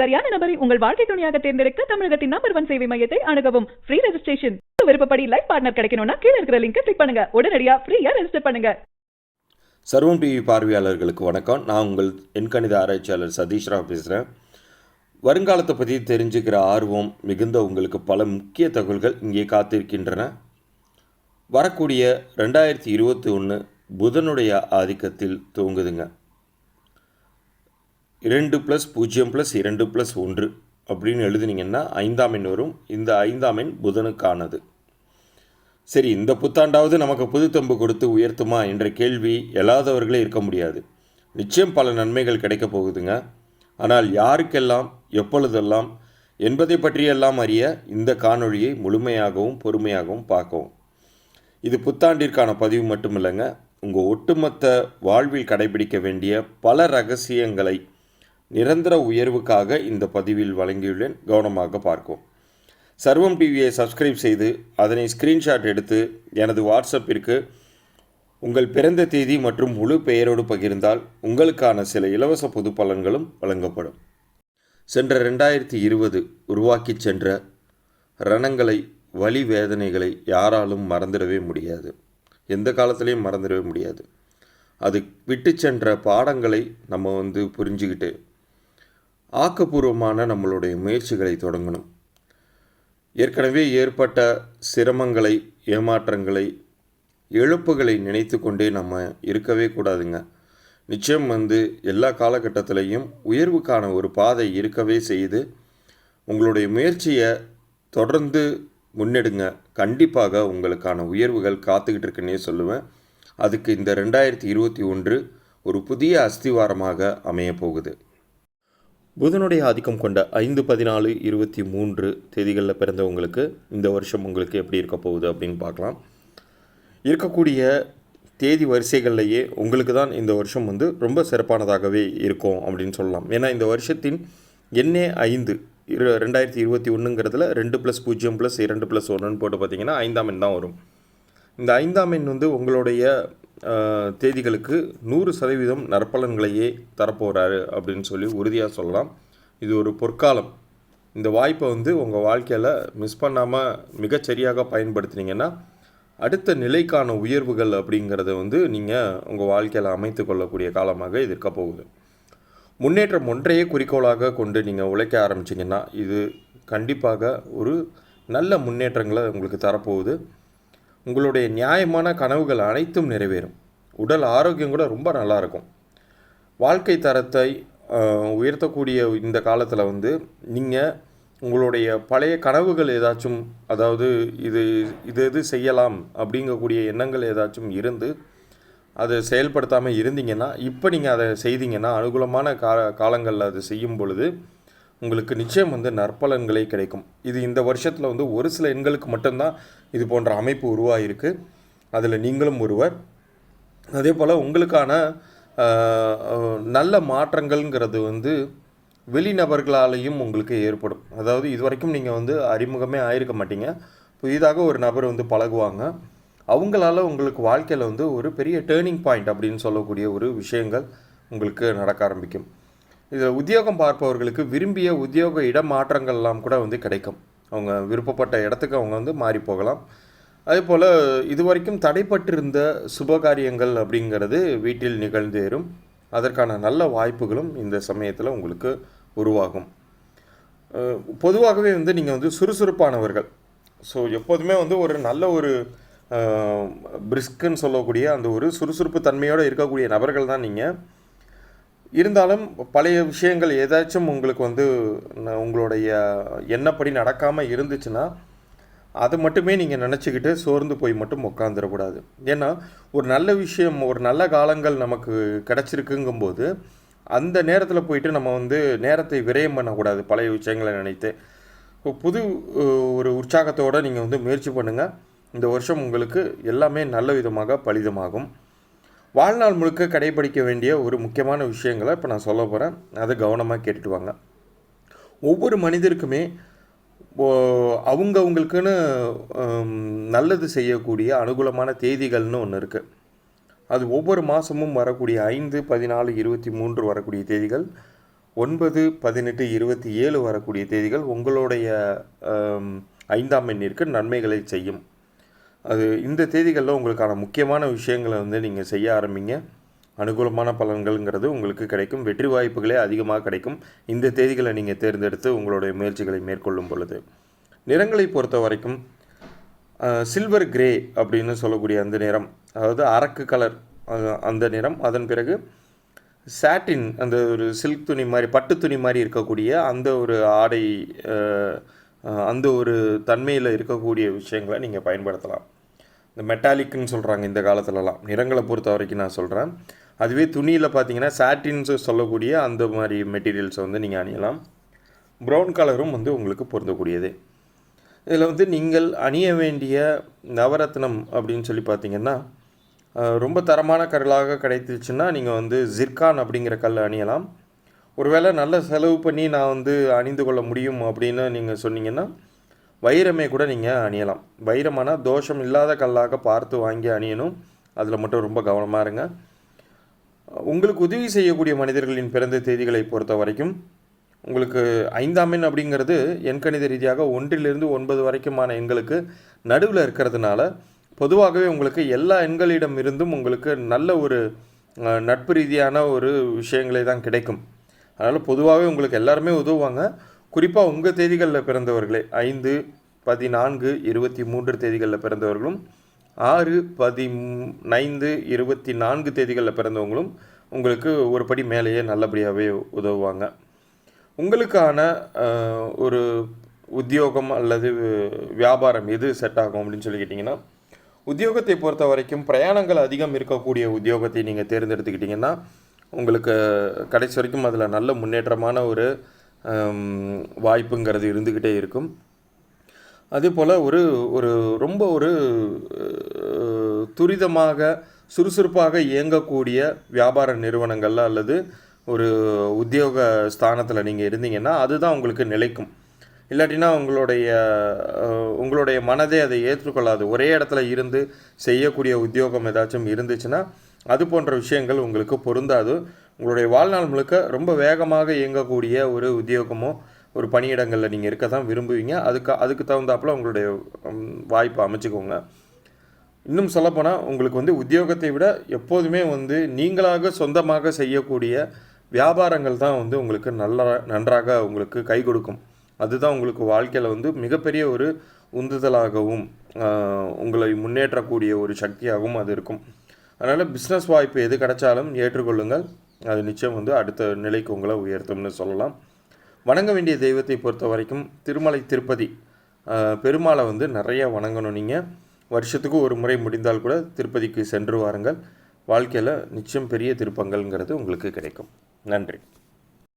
சரியான நபரை உங்கள் வாழ்க்கை துணையாக தேர்ந்தெடுக்க தமிழகத்தின் நம்பர் ஒன் சேவை மையத்தை அணுகவும். ஃப்ரீ ரெஜிஸ்ட்ரேஷன் விருப்பப்படி லைஃப் பார்ட்னர் கிடைக்கணும்னா கீழே இருக்கிற லிங்க் கிளிக் பண்ணுங்க. உடனடியா ஃப்ரீயா ரெஜிஸ்டர் பண்ணுங்க. சர்வம் டிவி பார்வையாளர்களுக்கு வணக்கம். நான் உங்கள் எண்கணித ஆராய்ச்சியாளர் சதீஷ் ராவ் பேசுகிறேன் வருங்காலத்தை பற்றி தெரிஞ்சுக்கிற ஆர்வம் மிகுந்த உங்களுக்கு பல முக்கிய தகவல்கள் இங்கே காத்திருக்கின்றன. வரக்கூடிய ரெண்டாயிரத்தி இருபத்தி ஒன்று புதனுடைய ஆதிக்கத்தில் துவங்குதுங்க. இரண்டு ப்ளஸ் பூஜ்ஜியம் ப்ளஸ் இரண்டு ப்ளஸ் ஒன்று அப்படின்னு எழுதுனீங்கன்னா ஐந்தாம் எண் வரும். இந்த ஐந்தாம் எண் புதனுக்கானது. சரி இந்த புத்தாண்டாவது நமக்கு புதுத்தம்பு கொடுத்து உயர்த்துமா என்ற கேள்வி எழாதவர்களே இருக்க முடியாது. நிச்சயம் பல நன்மைகள் கிடைக்கப் போகுதுங்க. ஆனால் யாருக்கெல்லாம் எப்பொழுதெல்லாம் என்பதை பற்றியெல்லாம் அறிய இந்த காணொளியை முழுமையாகவும் பொறுமையாகவும் பார்க்கவும். இது புத்தாண்டிற்கான பதிவு மட்டும் இல்லைங்க உங்கள் ஒட்டுமொத்த வாழ்வில் கடைபிடிக்க வேண்டிய பல ரகசியங்களை நிரந்தர உயர்வுக்காக இந்த பதிவில் வழங்கியுள்ளேன். கவனமாக பார்க்கும் சர்வம் டிவியை சப்ஸ்கிரைப் செய்து அதனை ஸ்கிரீன்ஷாட் எடுத்து எனது வாட்ஸ்அப்பிற்கு உங்கள் பிறந்த தேதி மற்றும் முழு பெயரோடு பகிர்ந்தால் உங்களுக்கான சில இலவச பொது பலன்களும் வழங்கப்படும். சென்ற ரெண்டாயிரத்தி இருபது உருவாக்கிச் சென்ற ரணங்களை வலி வேதனைகளை யாராலும் மறந்துடவே முடியாது. எந்த காலத்துலேயும் மறந்துடவே முடியாது. அது விட்டு சென்ற பாடங்களை நம்ம வந்து புரிஞ்சுக்கிட்டு ஆக்கப்பூர்வமான நம்மளுடைய முயற்சிகளை தொடங்கணும். ஏற்கனவே ஏற்பட்ட சிரமங்களை ஏமாற்றங்களை எழுப்புகளை நினைத்து கொண்டே நம்ம இருக்கவே கூடாதுங்க. நிச்சயம் வந்து எல்லா காலகட்டத்திலையும் உயர்வுக்கான ஒரு பாதை இருக்கவே செய்து உங்களுடைய முயற்சியை தொடர்ந்து முன்னெடுங்க. கண்டிப்பாக உங்களுக்கான உயர்வுகள் காத்துக்கிட்டு இருக்குன்னே சொல்லுவேன். அதுக்கு இந்த ரெண்டாயிரத்தி இருபத்தி ஒன்று ஒரு புதிய அஸ்திவாரமாக அமையப் போகுது. புதனுடைய ஆதிக்கம் கொண்ட ஐந்து பதினாலு இருபத்தி மூன்று தேதிகளில் பிறந்தவங்களுக்கு இந்த வருஷம் உங்களுக்கு எப்படி இருக்க போகுது அப்படின்னு பார்க்கலாம். இருக்கக்கூடிய தேதி வரிசைகள்லையே உங்களுக்கு தான் இந்த வருஷம் வந்து ரொம்ப சிறப்பானதாகவே இருக்கும் அப்படின்னு சொல்லலாம். ஏன்னா இந்த வருஷத்தின் எண்ணே ஐந்து இரு ரெண்டாயிரத்தி இருபத்தி ஒன்றுங்கிறதுல ரெண்டு ப்ளஸ் பூஜ்ஜியம் ப்ளஸ் இரண்டு ப்ளஸ் ஒன்றுன்னு போட்டு பார்த்தீங்கன்னா ஐந்தாம் எண் தான் வரும். இந்த ஐந்தாம் எண் வந்து உங்களுடைய தேதிகளுக்கு நூறு சதவீதம் நற்பலன்களையே தரப்போகிறாரு அப்படின்னு சொல்லி உறுதியாக சொல்லலாம். இது ஒரு பொற்காலம். இந்த வாய்ப்பை வந்து உங்கள் வாழ்க்கையில் மிஸ் பண்ணாமல் மிகச்சரியாக பயன்படுத்தினீங்கன்னா அடுத்த நிலைக்கான உயர்வுகள் அப்படிங்கிறத வந்து நீங்கள் உங்கள் வாழ்க்கையில் அமைத்து கொள்ளக்கூடிய காலமாக இது இருக்க போகுது. முன்னேற்றம் ஒன்றையே குறிக்கோளாக கொண்டு நீங்கள் உழைக்க ஆரம்பிச்சிங்கன்னா இது கண்டிப்பாக ஒரு நல்ல முன்னேற்றங்களை உங்களுக்கு தரப்போகுது. உங்களுடைய நியாயமான கனவுகள் அனைத்தும் நிறைவேறும். உடல் ஆரோக்கியம் கூட ரொம்ப நல்லாயிருக்கும். வாழ்க்கை தரத்தை உயர்த்தக்கூடிய இந்த காலத்தில் வந்து நீங்கள் உங்களுடைய பழைய கனவுகள் ஏதாச்சும் அதாவது இது இது இது செய்யலாம் அப்படிங்கக்கூடிய எண்ணங்கள் ஏதாச்சும் இருந்து அதை செயல்படுத்தாமல் இருந்தீங்கன்னா இப்போ நீங்கள் அதை செய்தீங்கன்னா அனுகூலமான கா காலங்களில் அது செய்யும் பொழுது உங்களுக்கு நிச்சயம் வந்து நற்பலன்களே கிடைக்கும். இது இந்த வருஷத்தில் வந்து ஒரு சில எண்களுக்கு மட்டும்தான் இது போன்ற அமைப்பு உருவாகிருக்கு அதில் நீங்களும் ஒருவர். அதே போல் உங்களுக்கான நல்ல மாற்றங்கள்ங்கிறது வந்து வெளிநபர்களாலேயும் உங்களுக்கு ஏற்படும். அதாவது இதுவரைக்கும் நீங்கள் வந்து அறிமுகமே ஆயிருக்க மாட்டீங்க. புதிதாக ஒரு நபர் வந்து பழகுவாங்க. அவங்களால உங்களுக்கு வாழ்க்கையில் வந்து ஒரு பெரிய டேர்னிங் பாயிண்ட் அப்படின்னு சொல்லக்கூடிய ஒரு விஷயங்கள் உங்களுக்கு நடக்க ஆரம்பிக்கும். இதில் உத்தியோகம் பார்ப்பவர்களுக்கு விரும்பிய உத்தியோக இடமாற்றங்கள்லாம் கூட வந்து கிடைக்கும். அவங்க விருப்பப்பட்ட இடத்துக்கு அவங்க வந்து மாறி போகலாம். அதே போல் இதுவரைக்கும் தடைப்பட்டிருந்த சுபகாரியங்கள் அப்படிங்கிறது வீட்டில் நிகழ்ந்தேறும். அதற்கான நல்ல வாய்ப்புகளும் இந்த சமயத்தில் உங்களுக்கு உருவாகும். பொதுவாகவே வந்து நீங்கள் வந்து சுறுசுறுப்பானவர்கள். ஸோ எப்போதுமே வந்து ஒரு நல்ல ஒரு பிரிஸ்க்குன்னு சொல்லக்கூடிய அந்த ஒரு சுறுசுறுப்பு தன்மையோடு இருக்கக்கூடிய நபர்கள் தான் நீங்கள் இருந்தாலும் பழைய விஷயங்கள் ஏதாச்சும் உங்களுக்கு வந்து உங்களுடைய எண்ணப்படி நடக்காமல் இருந்துச்சுன்னா அது மட்டுமே நீங்கள் நினச்சிக்கிட்டு சோர்ந்து போய் மட்டும் உட்காந்துடக்கூடாது ஏன்னா ஒரு நல்ல விஷயம் ஒரு நல்ல காலங்கள் நமக்கு கிடச்சிருக்குங்கும்போது அந்த நேரத்தில் போயிட்டு நம்ம வந்து நேரத்தை விரயம் பண்ணக்கூடாது பழைய விஷயங்களை நினைத்து. இப்போ புது ஒரு உற்சாகத்தோடு நீங்கள் வந்து முயற்சி பண்ணுங்கள் இந்த வருஷம் உங்களுக்கு எல்லாமே நல்ல விதமாக பலிதமாகும். வாழ்நாள் முழுக்க கடைபிடிக்க வேண்டிய ஒரு முக்கியமான விஷயங்களை இப்போ நான் சொல்ல போகிறேன் அதை கவனமாக கேட்டுட்டு வாங்க. ஒவ்வொரு மனிதருக்குமே அவங்க அவங்களுக்குன்னு நல்லது செய்யக்கூடிய அனுகூலமான தேதிகள்னு ஒன்று இருக்குது அது ஒவ்வொரு மாதமும் வரக்கூடிய ஐந்து பதினாலு இருபத்தி மூன்று வரக்கூடிய தேதிகள் ஒன்பது பதினெட்டு இருபத்தி ஏழு வரக்கூடிய தேதிகள் உங்களுடைய ஐந்தாம் எண்ணிற்கு நன்மைகளை செய்யும். அது இந்த தேதிகளில் உங்களுக்கான முக்கியமான விஷயங்களை வந்து நீங்கள் செய்ய ஆரம்பிங்க. அனுகூலமான பலன்கள்ங்கிறது உங்களுக்கு கிடைக்கும். வெற்றி வாய்ப்புகளே அதிகமாக கிடைக்கும். இந்த தேதிகளை நீங்கள் தேர்ந்தெடுத்து உங்களுடைய முயற்சிகளை மேற்கொள்ளும் பொழுது. நிறங்களை பொறுத்த வரைக்கும் சில்வர் கிரே அப்படின்னு சொல்லக்கூடிய அந்த நிறம் அதாவது அரக்கு கலர் அந்த நிறம். அதன் பிறகு சாட்டின் அந்த ஒரு சில்க் துணி மாதிரி பட்டு துணி மாதிரி இருக்கக்கூடிய அந்த ஒரு ஆடை அந்த ஒரு தன்மையில் இருக்கக்கூடிய விஷயங்களை நீங்கள் பயன்படுத்தலாம். இந்த மெட்டாலிக்னு சொல்கிறாங்க இந்த காலத்துலலாம். நிறங்களை பொறுத்த வரைக்கும் நான் சொல்கிறேன் அதுவே துணியில் பார்த்தீங்கன்னா சாட்டின்ஸ் சொல்லக்கூடிய அந்த மாதிரி மெட்டீரியல்ஸை வந்து நீங்கள் அணியலாம். ப்ரௌன் கலரும் வந்து உங்களுக்கு பொருந்தக்கூடியது. இதில் வந்து நீங்கள் அணிய வேண்டிய நவரத்னம் அப்படின்னு சொல்லி பார்த்தீங்கன்னா ரொம்ப தரமான கல்லாக கிடைத்துச்சுன்னா நீங்கள் வந்து ஜிர்கான் அப்படிங்கிற கல் அணியலாம். ஒருவேளை நல்ல செலவு பண்ணி நான் வந்து அணிந்து கொள்ள முடியும் அப்படின்னு நீங்கள் சொன்னீங்கன்னா வைரமே கூட நீங்கள் அணியலாம். வைரமானா தோஷம் இல்லாத கல்லாக பார்த்து வாங்கி அணியணும். அதில் மட்டும் ரொம்ப கவனமாக இருங்க. உங்களுக்கு உதவி செய்யக்கூடிய மனிதர்களின் பிறந்த தேதிகளை பொறுத்த வரைக்கும் உங்களுக்கு ஐந்தாம் எண் அப்படிங்கிறது எண்கணித ரீதியாக ஒன்றிலிருந்து ஒன்பது வரைக்குமான எண்களுக்கு நடுவில் இருக்கிறதுனால பொதுவாகவே உங்களுக்கு எல்லா எண்களிடம் இருந்தும் உங்களுக்கு நல்ல ஒரு நட்பு ரீதியான ஒரு விஷயங்களே தான் கிடைக்கும். அதனால் பொதுவாகவே உங்களுக்கு எல்லாருமே உதவுவாங்க. குறிப்பாக உங்கள் தேதிகளில் பிறந்தவர்களே ஐந்து பதினான்கு இருபத்தி மூன்று தேதிகளில் பிறந்தவர்களும் ஆறு பதினைந்து இருபத்தி நான்கு தேதிகளில் பிறந்தவங்களும் உங்களுக்கு ஒரு படி மேலேயே நல்லபடியாகவே உதவுவாங்க. உங்களுக்கான ஒரு உத்தியோகம் அல்லது வியாபாரம் எது செட் ஆகும் அப்படின்னு சொல்லி கேட்டிங்கன்னா உத்தியோகத்தை பொறுத்த வரைக்கும் பிரயாணங்கள் அதிகம் இருக்கக்கூடிய உத்தியோகத்தை நீங்கள் தேர்ந்தெடுத்துக்கிட்டிங்கன்னா உங்களுக்கு கடைசி வரைக்கும் அதில் நல்ல முன்னேற்றமான ஒரு வாய்ப்புங்கிறது இருந்துக்கிட்டே இருக்கும். அதே போல் ஒரு ஒரு ரொம்ப ஒரு துரிதமாக சுறுசுறுப்பாக இயங்கக்கூடிய வியாபார நிறுவனங்களில் அல்லது ஒரு உத்தியோக ஸ்தானத்தில் நீங்கள் இருந்தீங்கன்னா அதுதான் உங்களுக்கு நிலைக்கும். இல்லாட்டினா உங்களுடைய உங்களுடைய மனதே அதை ஏற்றுக்கொள்ளாது. ஒரே இடத்துல இருந்து செய்யக்கூடிய உத்தியோகம் ஏதாச்சும் இருந்துச்சுன்னா அது போன்ற விஷயங்கள் உங்களுக்கு பொருந்தாது. உங்களுடைய வாழ்நாள் முழுக்க ரொம்ப வேகமாக இயங்கக்கூடிய ஒரு உத்தியோகமோ ஒரு பணியிடங்களில் நீங்கள் இருக்க தான் விரும்புவீங்க. அதுக்கு அதுக்கு தகுந்தாப்புல உங்களுடைய வாய்ப்பை அமைச்சுக்கோங்க. இன்னும் சொல்லப்போனால் உங்களுக்கு வந்து உத்தியோகத்தை விட எப்போதுமே வந்து நீங்களாக சொந்தமாக செய்யக்கூடிய வியாபாரங்கள் தான் வந்து உங்களுக்கு நல்ல நன்றாக உங்களுக்கு கை கொடுக்கும். அதுதான் உங்களுக்கு வாழ்க்கையில் வந்து மிகப்பெரிய ஒரு உந்துதலாகவும் உங்களை முன்னேற்றக்கூடிய ஒரு சக்தியாகவும் அது இருக்கும். அதனால் பிஸ்னஸ் வாய்ப்பு எது கிடைச்சாலும் ஏற்றுக்கொள்ளுங்கள். அது நிச்சயம் வந்து அடுத்த நிலைக்கு உங்களை உயர்த்தும்னு சொல்லலாம். வணங்க வேண்டிய தெய்வத்தை பொறுத்த வரைக்கும் திருமலை திருப்பதி பெருமாளை வந்து நிறைய வணங்கணும் நீங்கள் வருஷத்துக்கு ஒரு முறை முடிந்தால் கூட திருப்பதிக்கு சென்று வாருங்கள். வாழ்க்கையில் நிச்சயம் பெரிய திருப்பங்கள்ங்கிறது உங்களுக்கு கிடைக்கும். நன்றி.